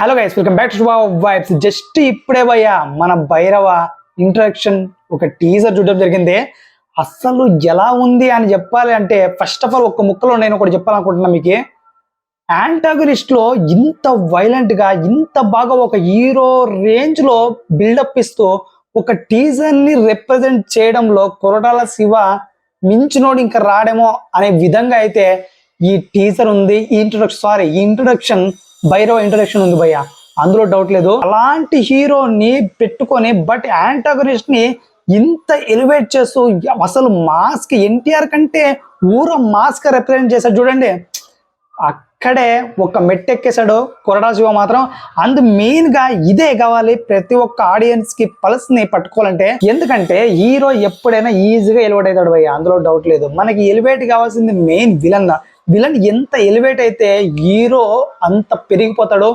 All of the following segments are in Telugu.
Hello guys welcome back to vibes just ఇప్పుడే భయ్యా మన భైరవ ఇంట్రడక్షన్ ఒక టీజర్ చూడడం జరిగింది. అస్సలు ఎలా ఉంది అని చెప్పాలి అంటే ఫస్ట్ ఆఫ్ ఆల్ ఒక ముక్కలో నేను ఒకటి చెప్పాలనుకుంటున్నా మీకు. యాంటాగనిస్ట్లో ఇంత వైలెంట్గా ఇంత బాగా ఒక హీరో రేంజ్లో బిల్డప్ ఇస్తూ ఒక టీజర్ని రిప్రజెంట్ చేయడంలో కొరటాల శివ మించినోడు ఇంకా రాడేమో అనే విధంగా అయితే ఈ టీజర్ ఉంది. ఈ ఇంట్రొడక్షన్ సారీ ఈ ఇంట్రొడక్షన్ భైరవ ఇంట్రడక్షన్ ఉంది భయ్య. అందులో డౌట్ లేదు. అలాంటి హీరోని పెట్టుకొని బట్ యాంటాగనిస్ట్ని ఇంత ఎలివేట్ చేస్తూ అసలు మాస్క్ ఎన్టీఆర్ కంటే ఊర మాస్క్ రిప్రజెంట్ చేశాడు చూడండి. అక్కడే ఒక మెట్టెక్కేశాడు కొరడా శివ మాత్రం. అందు మెయిన్గా ఇదే కావాలి ప్రతి ఒక్క ఆడియన్స్కి పల్స్ని పట్టుకోవాలంటే. ఎందుకంటే హీరో ఎప్పుడైనా ఈజీగా ఎలివేట్ అవుతాడు భయ్య. అందులో డౌట్ లేదు. మనకి ఎలివేట్ కావాల్సింది మెయిన్ విలన్ విలన్ ఎంత ఎలివేట్ అయితే హీరో అంత పెరిగిపోతాడో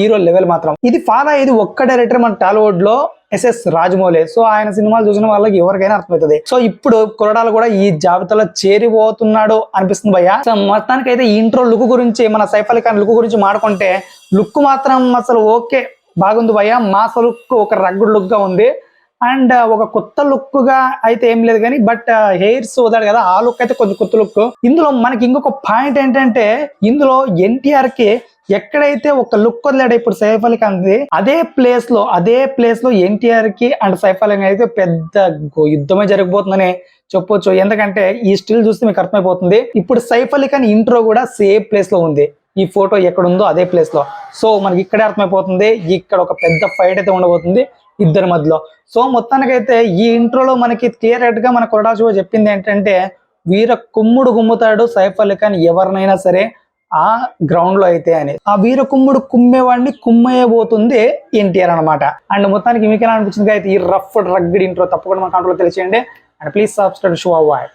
హీరో లెవెల్ మాత్రం. ఇది ఫాలో అయ్యేది ఒక్క డైరెక్టర్ మన టాలీవుడ్లో ఎస్ఎస్ రాజమౌళి. సో ఆయన సినిమాలు చూసిన వాళ్ళకి ఎవరికైనా అర్థమవుతుంది. సో ఇప్పుడు కొరడాలు కూడా ఈ జాబితాలో చేరిపోతున్నాడు అనిపిస్తుంది భయ్య. సో మొత్తానికి అయితే ఈ ఇంట్రో లుక్ గురించి మన సైఫ్ అలీ ఖాన్ లుక్ గురించి మాడుకుంటే లుక్ మాత్రం అసలు ఓకే. బాగుంది భయ్య. మాస లుక్ ఒక రగ్గుడు లుక్గా ఉంది. అండ్ ఒక కొత్త లుక్గా అయితే ఏం లేదు కానీ బట్ హెయిర్స్ వదాడు కదా ఆ లుక్ అయితే కొంచెం కొత్త లుక్ ఇందులో మనకి ఇంకొక పాయింట్ ఏంటంటే ఇందులో ఎన్టీఆర్కి ఎక్కడైతే ఒక లుక్ వదిలాడు ఇప్పుడు సైఫ్ అలీ ఖాన్ అదే ప్లేస్లో అదే ప్లేస్లో ఎన్టీఆర్కి అండ్ సైఫ్ అలీ ఖాన్ అయితే పెద్ద గో- యుద్ధమే జరగబోతుందని చెప్పొచ్చు. ఎందుకంటే ఈ స్టిల్ చూస్తే మీకు అర్థమైపోతుంది. ఇప్పుడు సైఫ్ అలీ ఖాన్ ఇంట్రో కూడా సేమ్ ప్లేస్లో ఉంది. ఈ ఫోటో ఎక్కడ ఉందో అదే ప్లేస్లో. సో మనకి ఇక్కడే అర్థమైపోతుంది. ఇక్కడ ఒక పెద్ద ఫైట్ అయితే ఉండబోతుంది. ఇద్దరి మధ్యలో. సో మొత్తానికైతే ఈ ఇంట్రోలో మనకి క్లియర్ కట్గా మన కొరడా శివ చెప్పింది ఏంటంటే వీర కుమ్ముడు గుమ్ముతాడు సైఫ్ అలీ ఖాన్ ఎవరినైనా సరే ఆ గ్రౌండ్లో అయితే అని. ఆ వీర కుమ్ముడు కుమ్మేవాడిని కుమ్మేయబోతుంది ఎన్టీఆర్ అన్నమాట. అండ్ మొత్తానికి మీకు ఎలా అనిపించింది? అయితే ఈ రఫ్ రగ్గడి ఇంట్రో తప్పకుండా మన కాంట్లో తెలియచేయండి. And please subscribe show vibes